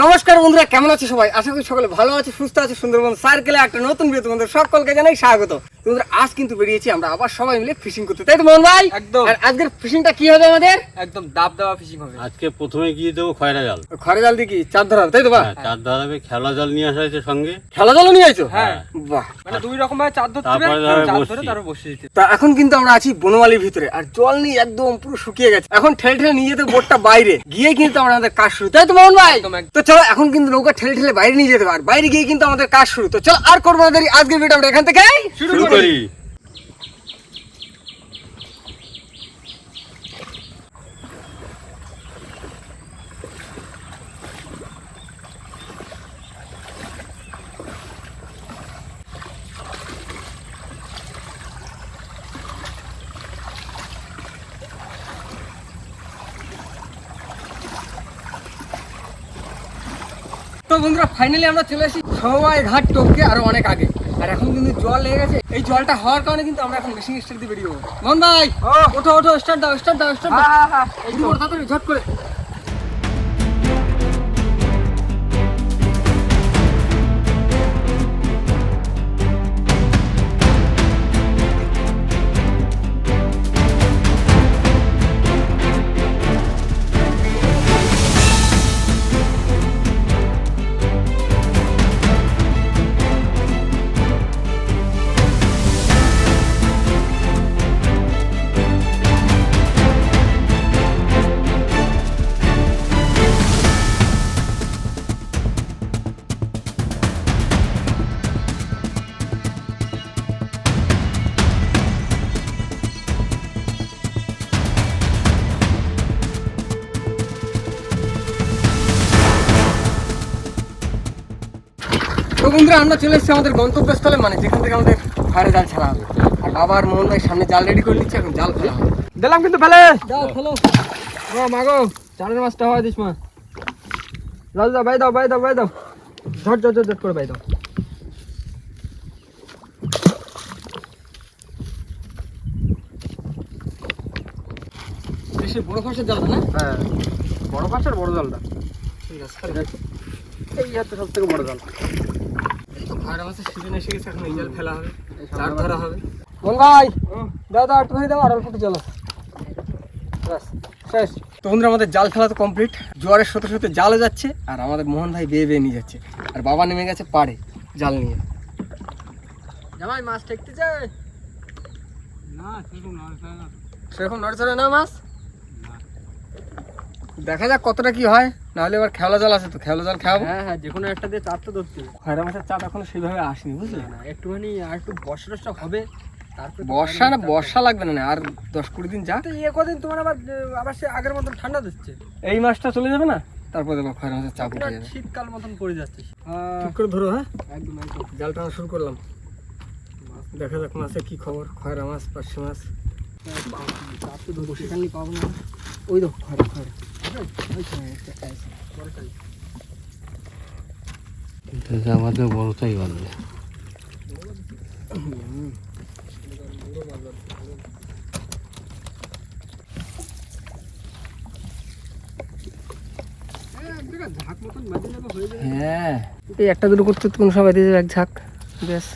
নমস্কার বন্ধুরা, কেমন আছে সবাই? আশা করি সকলে ভালো আছে, সুস্থ আছে, সুন্দরবন সার্কেলে একটা নতুন ভিডিও তোমাদের সকলকে জানাই স্বাগত। বন্ধুরা আজ কিন্তু বেরিয়েছি আমরা আবার সবাই মিলে ফিশিং করতে। তাই তো মোহন ভাই? একদম। আর আজকের ফিশিংটা কি হবে আমাদের? একদম দাব দেওয়া ফিশিং হবে। আজকে প্রথমে গিয়ে দেবো খয়রা জাল। খড়ে জাল দিয়ে কি? চার ধরা তাই তো বা? হ্যাঁ, চার ধরাবে খেলা জাল নিয়ে আসা হয়েছে সঙ্গে। খেলা জালও নিয়ে আইছো? হ্যাঁ। বাহ। মানে দুই রকম ভাবে চার ধরতে হবে চার ধরে তারপর বসে দিতে তা এখন কিন্তু আমরা আছি বনমালির ভিতরে আর জল নেই একদম পুরো শুকিয়ে গেছে। এখন ঠেলে ঠেলে নিয়ে যেতে বোটটা বাইরে। গিয়ে কিন্তু আমরা আমাদের কাজ শুরু তাই তো মোহন ভাই। তো চলো এখন কিন্তু নৌকা ঠেলে ঠেলে বাইরে নিয়ে যেতে পার বাইরে গিয়ে কিন্তু আমাদের কাজ শুরু। তো চলো আর করব আমাদের আজকের ভিডিও আমরা এখান থেকে শুরু করি তো বন্ধুরা ফাইনালি আমরা চলে এসেছি সবাই ঘাট টপকে আরও অনেক আগে। আর এখন কিন্তু জল লেগে গেছে। এই জলটা হওয়ার কারণে কিন্তু আমরা এখন মেশিন স্টার্ট দিয়ে বেরিয়ে যাব মন ভাই ওঠো ওঠো স্টার্ট দাও স্টার্ট দাও স্টার্ট দাও। হ্যাঁ হ্যাঁ এই তো তাড়াতাড়ি ঝট করে। তো বন্ধুরা আমরা চলে এসেছি আমাদের গন্তব্যস্থলে মানে যেখান থেকে আমাদের ফায়ারে জাল ছাড়া হবে। আর বাবা আর মোহন ভাই সামনে জাল রেডি করে নিচ্ছে এখন জাল ফেলা হবে। দিলাম কিন্তু ফেলে যাও ফেলো। ও মাগো চারের মাছটা হয় দিস মা। রাজু দাও বাই দাও বাই দাও বাই দাও। ঝট ঝট ঝট করে বাই দাও। বেশি বড় ফাঁসের জাল না? হ্যাঁ বড় আর বড় জালটা। ঠিক আছে এই হচ্ছে সব থেকে বড় জাল। গেছে এখন জাল ফেলা চার হবে ভাই দাও আর ব্যাস আমাদের জাল ফেলা তো কমপ্লিট জোয়ারের সাথে সাথে জালও যাচ্ছে, আর আমাদের মোহন ভাই বেয়ে বেয়ে নিয়ে যাচ্ছে। আর বাবা নেমে গেছে পাড়ে জাল নিয়ে। জামাই, মাছ ঠেকতে যায় না সেরকম নড়চড়ে না মাছ? দেখা যাক কতটা কি হয়। নাহলে এবার খেলা জাল আছে তো খেলা জাল খাওয়াবো হ্যাঁ হ্যাঁ যে কোনো একটা দিয়ে চারটা ধরতে খয়রা মাছের চাপ এখনও সেইভাবে আসেনি বুঝলে? না একটুখানি আর একটু বর্ষা টর্ষা হবে তারপরে বর্ষা না বর্ষা লাগবে না আর দশ কুড়ি দিন যা। তো ইয়ে কদিন তোমার আবার আবার সে আগের মতন ঠান্ডা দিচ্ছে এই মাসটা চলে যাবে না? তারপর দেখো খয়রা মাছের চাপ উঠে যাবে। শীতকাল মতন পড়ে যাচ্ছে। ঠিক করে ধরো হ্যাঁ? একদম একদম। জাল টানা শুরু করলাম। দেখা যাক মাছের কি খবর। খয়রা মাছ পার্শে মাছ। চাপ তো ধরছে সেখানে পাবো না। ওই দেখো খয়রা খয়রা। আমাদের বড়টাই নেবে হয়ে হ্যাঁ একটা দুটো করতে কোন সবাই দিয়ে যাবে এক ঝাঁক বেশ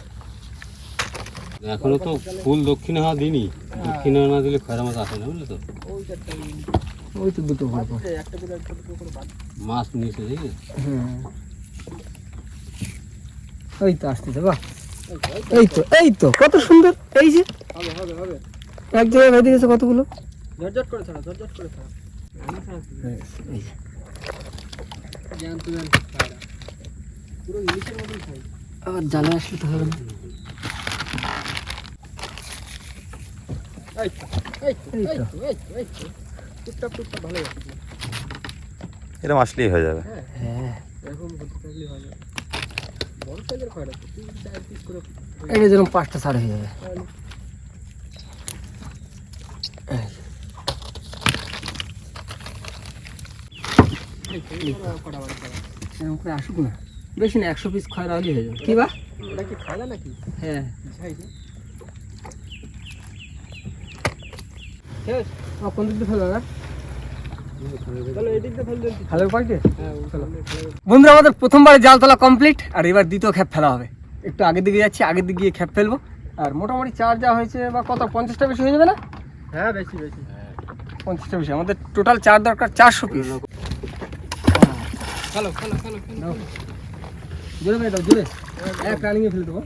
এখনও তো ফুল দক্ষিণে হওয়া দিনই। দক্ষিণে না দিলে খয়রা মাছ আসে না বুঝলে তো? ওই তো দুটো ভরবো একটা করে একটা দুটো করে বাদ মাছ নিচে দেখি। হ্যাঁ। ওই তো আসতেছে বাহ। এই তো এই তো কত সুন্দর। এই যে। হবে হবে হবে। এক জায়গায় বেঁধে গেছে কতগুলো? ঝটঝট করে ছাড়া ঝটঝট করে ছাড়া। জ্ঞান তুই পুরো ইলিশের মতন খাই আবার জালে আসলে তো হবে না এই তো, এই তো, এই এই তো। তো, এই তো, এই তো। টুকটাক টুকটাক ভালো যাচ্ছে এরকম আসলেই হয়ে যাবে। হ্যাঁ হ্যাঁ। খয়রা এটা যেরকম পাঁচটা সাড়ে হয়ে যাবে। আসুক না। বেশি না একশো পিস খয়রা হলেই হয়ে যাবে। কি বা? ওটা কি খায়লা নাকি? হ্যাঁ। কোন দিক দিয়ে ফেলবে পাইতে হ্যাঁ বন্ধুরা আমাদের প্রথমবারে জাল তোলা কমপ্লিট আর এবার দ্বিতীয় খ্যাপ ফেলা হবে। একটু আগের দিকে যাচ্ছি আগের দিকে গিয়ে খ্যাপ ফেলব। আর মোটামুটি চার যা হয়েছে বা কত পঞ্চাশটা বেশি হয়ে যাবে না? হ্যাঁ বেশি বেশি। পঞ্চাশটা বেশি। আমাদের টোটাল চার দরকার চারশো পিস চলো চলো চলো চলো জোরে মেরে দাও জোরে। এক রানিংয়ে ফেলে দেবো।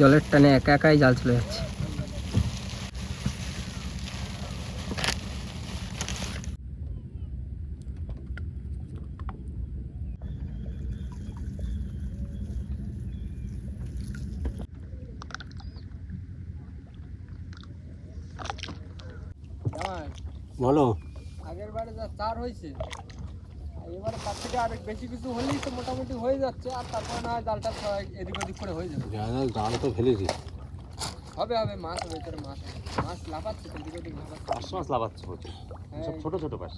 জলের টানে একা একাই জাল চলে যাচ্ছে। বলো। আগের বারে যা চার হয়েছে এবারে তার থেকে আর বেশি কিছু হলেই তো মোটামুটি হয়ে যাচ্ছে আর তারপরে না হয় জালটা এদিক ওদিক করে হয়ে যাবে। জাল জাল তো ফেলেছি। হবে হবে মাছ হবে তোর মাছ মাছ লাফাচ্ছে তো এদিক ওদিক লাফাচ্ছে। পাঁচ মাছ লাভাচ্ছে প্রচুর হ্যাঁ। সব ছোট ছোট পাশ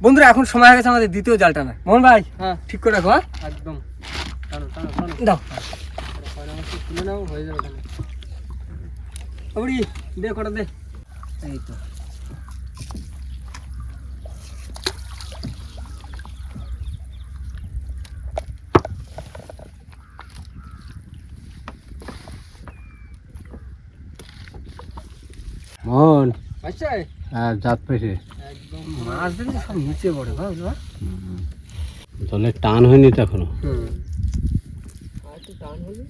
বন্ধুরা এখন সময় হয়ে গেছে আমাদের দ্বিতীয় জাল টানা মোহন ভাই হ্যাঁ। ঠিক করে রাখো হ্যাঁ? একদম। দাও। তুলে নাও হয়ে যাবে দে কটা দে। এই তো। মন। আচ্ছা হ্যাঁ জাত পেয়েছে একদম মাছ দেখলে সব নিচে পড়ে জলের টান হয়নি তো এখনও? হুম আর একটু টান হলে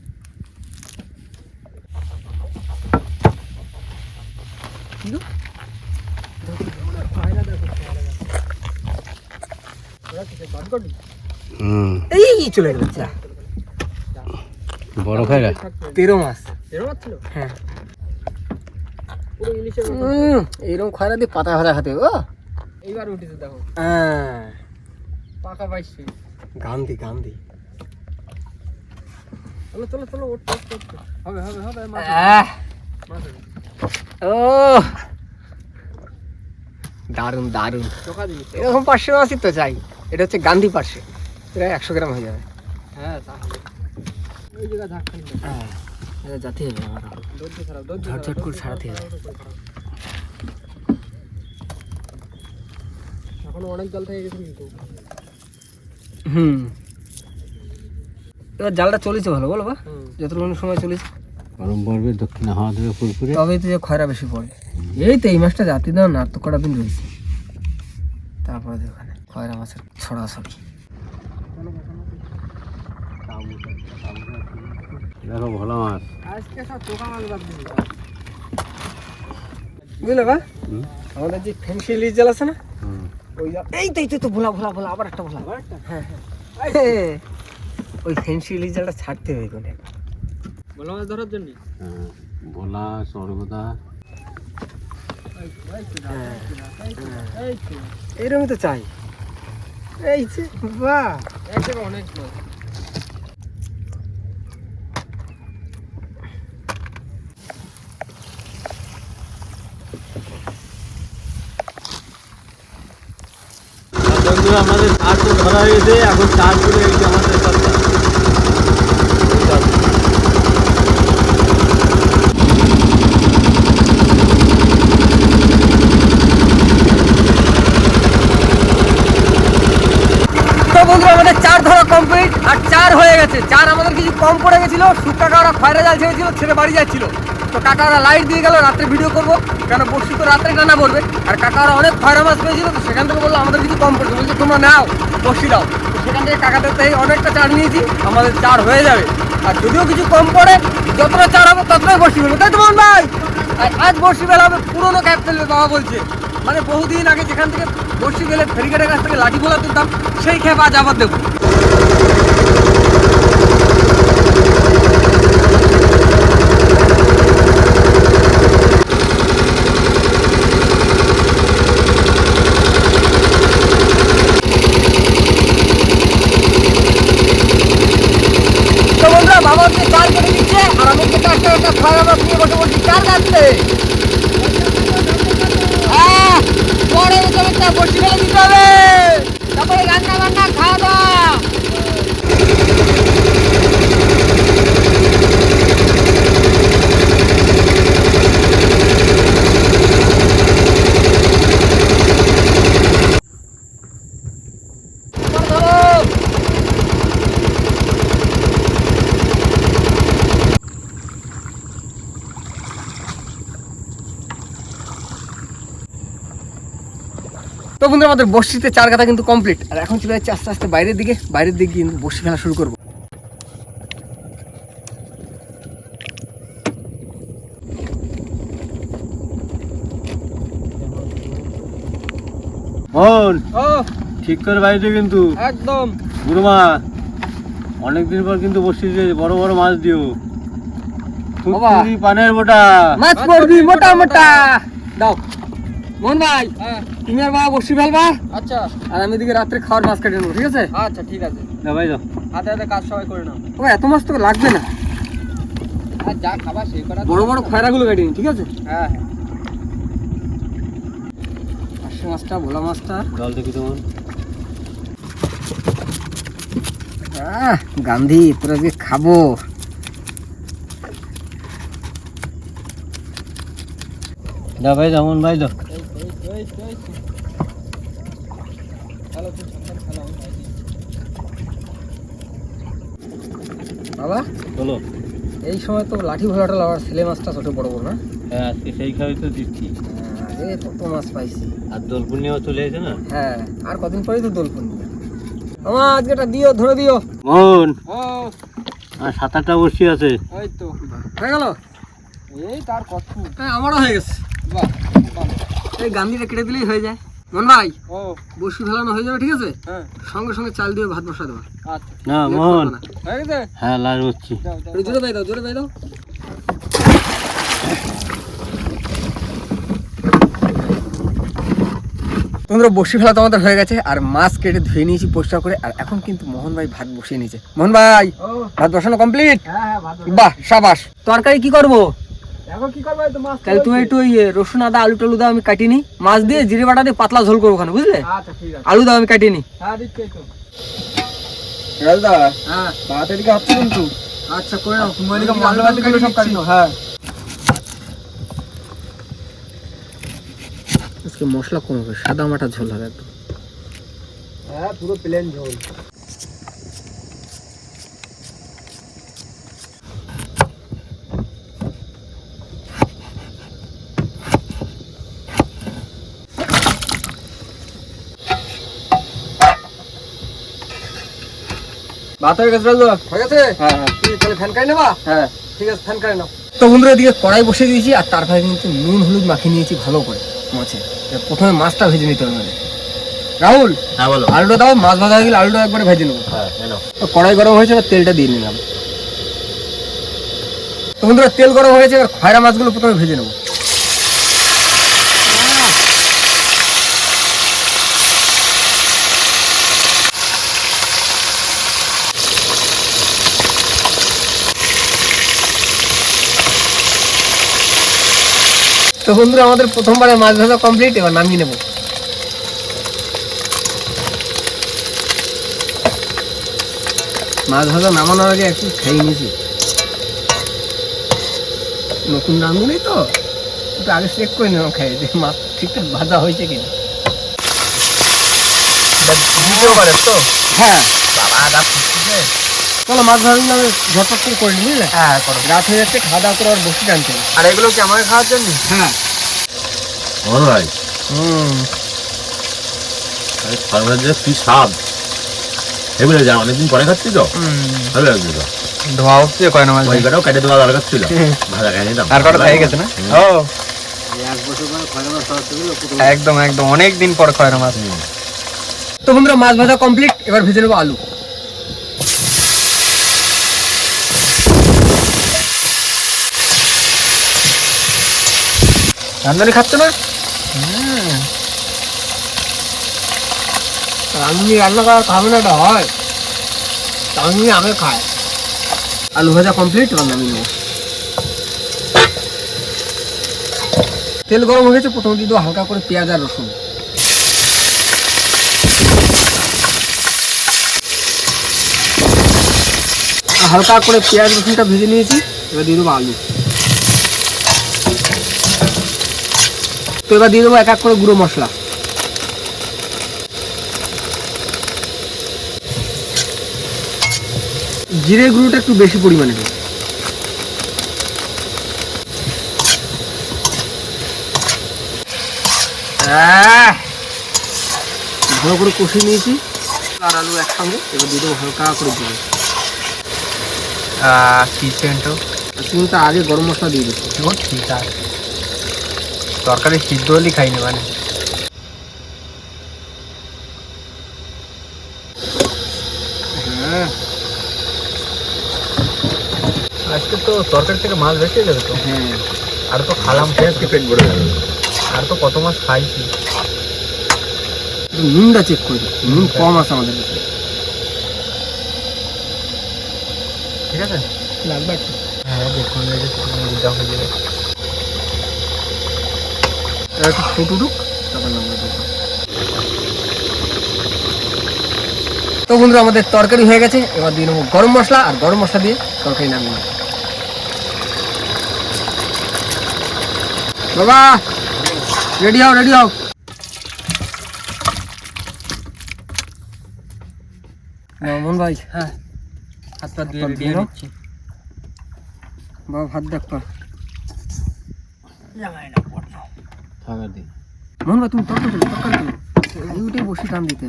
হুম। এই চলে গেল যা। বড় খাইরা তেরো মাস। এরকম ছিল? হ্যাঁ। এইরকম খয়রা দিয়ে পাতা ভাজা খাতে ও। এইবার উঠেছে দেখো। হ্যাঁ। পাকা পাইছি গান্ধী গান্ধী। চলো চলো চলো ওঠ। হবে হবে হবে মাছ। ও দারুণ দারুণ এরকম পার্শ্বে মাছই তো চাই এটা হচ্ছে গান্ধী পার্শ্বে। এটা একশো গ্রাম হয়ে যাবে। হ্যাঁ হ্যাঁ হবে আমার ঝটঝট করে ছাড়াতে হবে। এখন অনেক জল থেকে গেছে কিন্তু। হুম। এবার জালটা চলেছে ভালো বলো বা। যতক্ষণ সময় চলেছে। গরম পড়বে দক্ষিণে হাওয়া দেবে পুরপুরে তবেই তো যে খয়রা বেশি পড়ে। এই তো এই মাছটা জাতি দাও না তো কটা দিন রয়েছে। তারপরে ওখানে খয়রা মাছের ছড়াছড়ি দেখো ভোলা মাছ। আজকে সব চোখা মাছ বাদ বুঝলে বা? আমাদের যে ফেন্সি লিজ জাল আছে না? এই তো এই তো, ভোলা ভোলা ভোলা আবার একটা ভোলা। আবার একটা? হ্যাঁ হ্যাঁ। ওই ফেন্সি লিজ জালটা ছাড়তে হবে কোনে বলো মাছ ধরার জন্য? হ্যাঁ ভোলা সর্বদা এইরকমই তো চাই। এই যে বাহ অনেক বন্ধুরা আমাদের চার ধরা হয়েছে। এখন চার করে আমাদের সত্তা তো বন্ধুরা আমাদের চার ধরা কমপ্লিট আর চার হয়ে গেছে চার আমাদের কিছু কম পড়ে গেছিল শুক্কা কাকা খয়রা জাল ছেড়েছিল, ছেড়ে বাড়ি যাচ্ছিল। তো কাকারা লাইট দিয়ে গেল, রাত্রে ভিডিও করব। কেন বর্ষি তো রাত্রে টানা পড়বে আর কাকারা অনেক খয়রা মাছ পেয়েছিল, তো সেখান থেকে বলল, আমাদের কিছু কম পড়ছে। বলছে, তোমরা নাও বর্ষি দাও। তো সেখান থেকে কাকাদের থেকে অনেকটা চার নিয়েছি, আমাদের চার হয়ে যাবে। আর যদিও কিছু কম পড়ে, যতটা চার হবে, ততটাই বর্ষি ফেলবে। তাই তোমার ভাই? আর আজ বর্ষি বেলা হবে, পুরোনো ক্যাপ ফেলবে বাবা বলছে। মানে বহুদিন আগে যেখান থেকে বর্ষি গেলে ফেরিঘাটের কাছ থেকে লাঠি গোলা তুলতাম সেই খেপ আজ আবার দেবো তো বন্ধুরা বাবা হচ্ছে চার কেটে দিচ্ছে আর আমি হচ্ছে চার তো বন্ধুরা আমাদের বসিতে চার কাতা কিন্তু কমপ্লিট আর এখন চলে যাচ্ছে আস্তে আস্তে বাইরের দিকে। বাইরের দিকে কিন্তু বসি ফেলা শুরু করব। ঠিক করে বাড়িতে কিন্তু। একদম। বুড়মা অনেকদিন পর কিন্তু বসছি যে বড় বড় মাছ দিও। পানের মোটা। মাছ পড়বি মোটা মোটা। দাও। মোহন ভাই হ্যাঁ। তুমি আর বাবা বসি ফেলবা। আচ্ছা। আর আমি এদিকে রাত্রে খাওয়ার মাছ কেটে নেব ঠিক আছে? আচ্ছা ঠিক আছে। না ভাই যাও। হাতে হাতে কাজ সবাই করে নাও। ও এত মাছ তো লাগবে না। আর যা খাবার সেই করা বড় বড় খয়রাগুলো কেটে নি ঠিক আছে? হ্যাঁ হ্যাঁ। পার্শে মাছটা ভোলা মাছটা। জল দেখি তোমার। আহ, গান্ধী তোরা আজকে খাব। দা ভাই যেমন ভাই দাও বাবা বলো। এই সময় তো লাঠি ভোলাটা লাগার ছেলে মাছটা ছোট বড় বড় না? হ্যাঁ আজকে সেই খাওয়াই তো দিচ্ছি। আরে কত মাছ পাইছি। আর দোল পূর্ণিমা চলে এসে না? হ্যাঁ আর কদিন পরেই তো দোল পূর্ণিমা। আমার আজকে এটা দিও ধরে দিও। মন আর সাত আটটা বসি আছে। তো। হয়ে গেল? এই তার কত হ্যাঁ আমারও হয়ে গেছে। এই গান্ধীটা কেটে দিলেই হয়ে যায়। মন ভাই ও। বসি ফেলানো হয়ে যাবে ঠিক আছে? হ্যাঁ। সঙ্গে সঙ্গে চাল দিয়ে ভাত বসা দেওয়া আচ্ছা। না। হয়ে লাল হচ্ছি জোরে দাও জোরে বাই দাও তোমরা বসি ফেলা তোমাদের হয়ে গেছে আর মাছ কেটে ধুয়ে নিয়েছি পরিষ্কার করে আর এখন কিন্তু মোহন ভাই ভাত বসিয়ে নিয়েছে। মোহন ভাই ভাত বসানো কমপ্লিট হ্যাঁ হ্যাঁ বাহ সাবাস। তরকারি কি করব? এখন কি করবে? তো মাছ তাহলে তুমি একটু ওই রসুন আদা আলু টালু দাও আমি কাটিনি মাছ দিয়ে জিরে বাটা দিয়ে পাতলা ঝোল করব ওখানে বুঝলে? আচ্ছা ঠিক আছে। আলু দাও আমি কাটিনি হ্যাঁ রাজদা হ্যাঁ। কিন্তু আচ্ছা করে নাও। তুমি এদিকে সব হ্যাঁ। আজকে মশলা কম হবে সাদা মাটা ঝোল হবে একদম। হ্যাঁ পুরো প্লেন ঝোল। ভাত হয়ে গেছে হয়ে গেছে? হ্যাঁ হ্যাঁ। তুই তাহলে ফ্যান কাই নেবা? হ্যাঁ। ঠিক আছে ফ্যান কাই নাও। তো বন্ধুরা এদিকে কড়াই বসে দিয়েছি আর তারপরে কিন্তু নুন হলুদ মাখিয়ে নিয়েছি ভালো করে। মাছে প্রথমে মাছটা ভেজে নিতে হবে রাহুল হ্যাঁ বলো। আলুটা দাও মাছ ভাজা হয়ে গেলে আলুটা একবারে ভেজে নেব। হ্যাঁ তো কড়াই গরম হয়েছে এবার তেলটা দিয়ে নিলাম। তো বন্ধুরা তেল গরম হয়েছে এবার খয়রা মাছগুলো প্রথমে ভেজে নেব। তো বন্ধুরা আমাদের প্রথমবারে মাছ ভাজা কমপ্লিট এবার নামিয়ে নেব। মাছ ভাজা নামানোর আগে একটু খেয়ে নিয়েছি। নতুন রাঁধুনি তো? একটু আগে চেক করে নিলাম খাই যে মাছ ঠিকঠাক ভাজা হয়েছে কিনা। হ্যাঁ। চলো মাছ ভাজা আমি ঝটপট করে করে নিই বুঝলে? হ্যাঁ করো। রাত হয়ে যাচ্ছে খাওয়া দাওয়া করে আর বসে টানতে আর এগুলো কি আমাকে খাওয়ার জন্য? হ্যাঁ। ভাই। হুম। যে কি স্বাদ। এগুলো যা অনেকদিন পরে খাচ্ছি তো। ভালো লাগছে তো। ধোয়া হচ্ছে কয় না মাছ ওই কটাও কেটে দেওয়া দরকার ছিল ভাজা খেয়ে নিতাম আর কটা থেকে গেছে না? ও। একদম একদম। অনেক দিন পর খয়রা মাছ তো বন্ধুরা মাছ ভাজা কমপ্লিট এবার ভেজে নেব আলু। রান্ধনি খাচ্ছ না? রান্নি রান্না করা খাবে না এটা হয়। রান্নি আগে খায়। আলু ভাজা তেল গরম হয়ে গেছে, প্রথমে দিয়ে হালকা করে পেঁয়াজ আর রসুন। হালকা করে পেঁয়াজ রসুনটা ভেজে নিয়েছি, এবার দিয়ে দেবো আলু। তো এবার দিয়ে দেবো এক এক করে গুঁড়ো মশলা। জিরে গুঁড়োটা একটু বেশি পরিমাণে দেবো! ভালো করে কষিয়ে নিয়েছি। আর আলু একসঙ্গে এবার দিয়ে দেবো হালকা করে জল কিচেনটা চিকেনটা আগে গরম মশলা দিয়ে দিচ্ছি। ঠিক আছে তরকারি সিদ্ধ হলেই খাইনি মানে। হ্যাঁ। আজকে তো তরকারি থেকে মাছ বেশি যাবে তো। হ্যাঁ। আর তো খালাম আজকে পেট ভরে যাবে। আর তো কত মাছ খাইছি। নুনটা চেক করে নুন কম আছে আমাদের কাছে। ঠিক আছে? লাগবে হ্যাঁ দেখুন যা হয়ে যাবে। একটু ফুট উঠুক তারপর নামবে তো বন্ধুরা আমাদের তরকারি হয়ে গেছে। এবার দিয়ে নেব গরম মশলা আর গরম মশলা দিয়ে তরকারি নামিয়ে নেব। বাবা রেডি হও রেডি হও। মন ভাই হ্যাঁ। হাত পা রেডি বাবা ভাত দেখ পা। থাকা দি। মন ভাই তুমি তরকারি তরকারি এই বসে টান দিতে।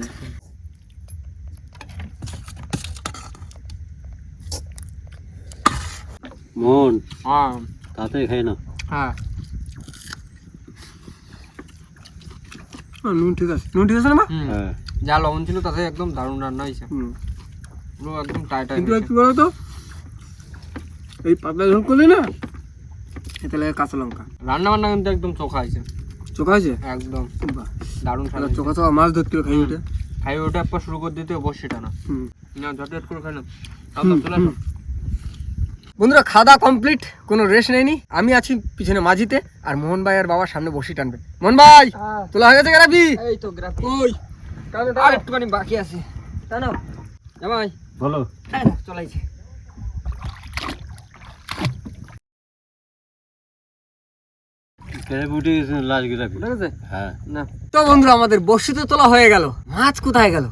মোহন হ্যাঁ। তাড়াতাড়ি খাই না। হ্যাঁ। নুন ঠিক আছে। নুন ঠিক আছে না মা? হ্যাঁ। যা লবণ ছিল তাতে একদম দারুণ রান্না হয়েছে। হুম। পুরো একদম টাইট কিন্তু কি বলো তো এই পাতলা ঝোল করলে না এতে লাগে কাঁচা লঙ্কা। রান্না বান্না কিন্তু একদম চোখা হয়েছে। চোখা আছে? একদম। দারুণ তাহলে চোখা চোখা মাছ ধরতে হবে খাই ওটা খাই ওটা একবার শুরু করে দিতে বসে সেটা না। না ঝটঝট করে খাই না। বন্ধুরা খাওয়া দাওয়া কমপ্লিট কোনো রেস্ট নেয়নি আমি আছি পিছনে মাঝিতে আর মোহন ভাই আর বাবার সামনে বসি টানবে। মোহন ভাই তোলা হয়ে গেছে গ্রাফি এই তো গ্রাফি ওই আর একটুখানি বাকি আছে। টানো। জামাই। বলো। চলাইছে গ্রাফি উঠে গেছে লাস্ট গ্রাফি ঠিক আছে হ্যাঁ না তো বন্ধুরা আমাদের বসিতে তোলা হয়ে গেল। মাছ কোথায় গেল?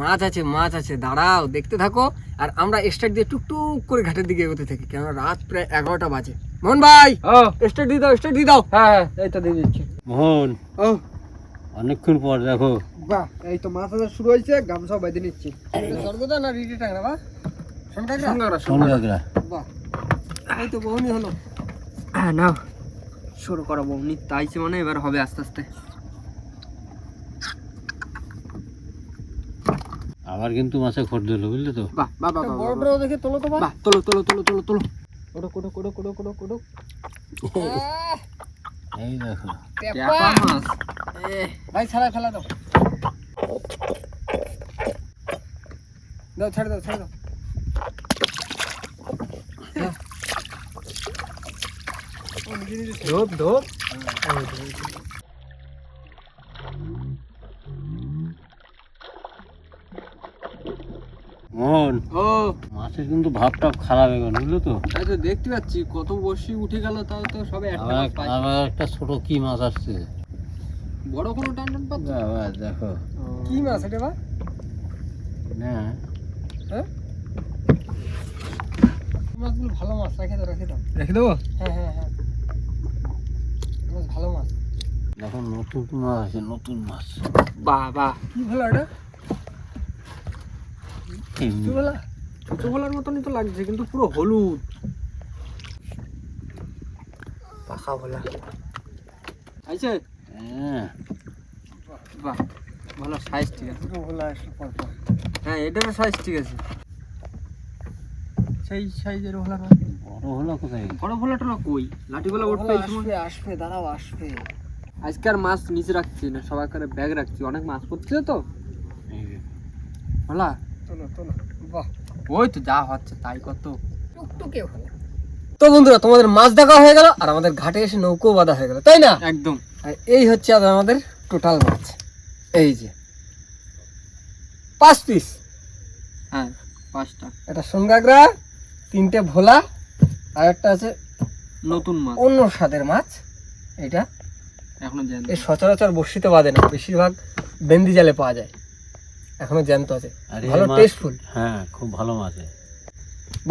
মাছ আছে মাছ আছে। দাঁড়াও দেখতে থাকো। আর আমরা স্টার্ট দিয়ে টুকটুক করে ঘাটের দিকে এগোতে থাকি কেননা রাত প্রায় এগারোটা বাজে। মোহন ভাই ও। স্টার্ট দিয়ে দাও স্টার্ট দিয়ে দাও। হ্যাঁ হ্যাঁ এই তো দিয়ে দিচ্ছি। মোহন ও। অনেকক্ষণ পর দেখো। বাহ এই তো মাছ ধরা শুরু হয়েছে গামছা বেঁধে নিচ্ছি। স্বর্গদা না রিডি টাংরা বা শঙ্কর শোনো বাহ এই তো বহুনি হলো। হ্যাঁ নাও। শুরু করো বৌনি তাইছে মানে এবার হবে আস্তে আস্তে। আবার কিন্তু মাছে খোট দিল বুঝলে তো? বাহ বাহ বাহ বড় বড় দেখে তোলো তো বাহ তোলো তোলো তোলো তোলো তোলো। কোডো কোডো কোডো কোডো কোডো। কোডো এই দেখো। ট্যাপা মাছ। ভাই ছাড়া ফেলা দাও। দাও ছেড়ে দাও ছেড়ে দাও। ধোপ ধোপ। মোহন ও। মাছের কিন্তু ভাব টাপ খারাপ এখন বুঝলে তো? তাই তো দেখতে পাচ্ছি কত বসি উঠে গেল তাও তো সবে একটা মাছ পাই আবার একটা ছোট কি মাছ আসছে? বড় কোনো টান টান পাচ্ছ? দেখো। কি মাছ এটা বা না। হ্যাঁ? মাছগুলো ভালো মাছ রেখে দাও রেখে দাও। রেখে দেবো? হ্যাঁ হ্যাঁ হ্যাঁ। ভালো মাছ? দেখো নতুন মাছ আছে নতুন মাছ। বাহ বাহ কি ভালো এটা? মতনই তো লাগছে কিন্তু পুরো হলুদ। পাখা ভোলা আইছে? হ্যাঁ। বাহ ভালো সাইজ ঠিক আছে। ভালো হ্যাঁ এটারও সাইজ ঠিক আছে। সেই সাইজের ভোলা বড় হলো কোথায়? বড় ভোলাটা না কই? লাঠি ভোলা উঠবে আসবে আসবে দাঁড়াও আসবে। আজকে মাছ নিচে রাখছি না সবাই করে ব্যাগ রাখছি। অনেক মাছ পড়ছে তো। ভোলা তোলো তোলো বাহ। ওই তো যা হচ্ছে তাই কত। টুকটুকে ভালো তো বন্ধুরা তোমাদের মাছ দেখা হয়ে গেল আর আমাদের ঘাটে এসে নৌকো বাঁধা হয়ে গেল তাই না? একদম। আর এই হচ্ছে আজ আমাদের টোটাল মাছ। এই যে। পাঁচ পিস হ্যাঁ পাঁচটা। এটা সোনগাগরা তিনটে ভোলা আর একটা আছে নতুন মাছ। অন্য স্বাদের মাছ এটা। এখনও জানি এই সচরাচর বর্ষিতে বাঁধে না বেশিরভাগ বেন্দি জালে পাওয়া যায়। এখনও জ্যান্ত আছে। ভালো টেস্টফুল হ্যাঁ খুব ভালো মাছ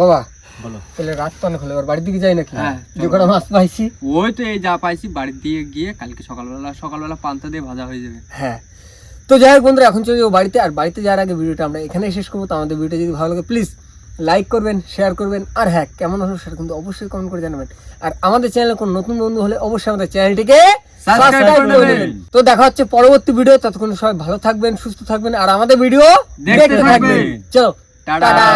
বাবা বলো। তাহলে রাত তো অনেক হলো এবার বাড়ির দিকে যাই নাকি? হ্যাঁ, যে কটা মাছ পাইছি। ওই তো এই যা পাইছি বাড়ির দিয়ে গিয়ে কালকে সকালবেলা সকালবেলা পান্তা দিয়ে ভাজা হয়ে যাবে। হ্যাঁ। তো যাই হোক বন্ধুরা এখন চলে যাব বাড়িতে আর বাড়িতে যাওয়ার আগে ভিডিওটা আমরা এখানেই শেষ করব। তো আমাদের ভিডিওটা যদি ভালো লাগে প্লিজ লাইক করবেন শেয়ার করবেন আর হ্যাঁ কেমন হলো সেটা কিন্তু অবশ্যই কমেন্ট করে জানাবেন। আর আমাদের চ্যানেলে কোন নতুন বন্ধু হলে অবশ্যই আমাদের চ্যানেলটিকে সাবস্ক্রাইব করে দেবেন তো দেখা হচ্ছে পরবর্তী ভিডিও ততক্ষণ সবাই ভালো থাকবেন সুস্থ থাকবেন আর আমাদের ভিডিও দেখতে থাকবেন। চলো টাটা। টাটা।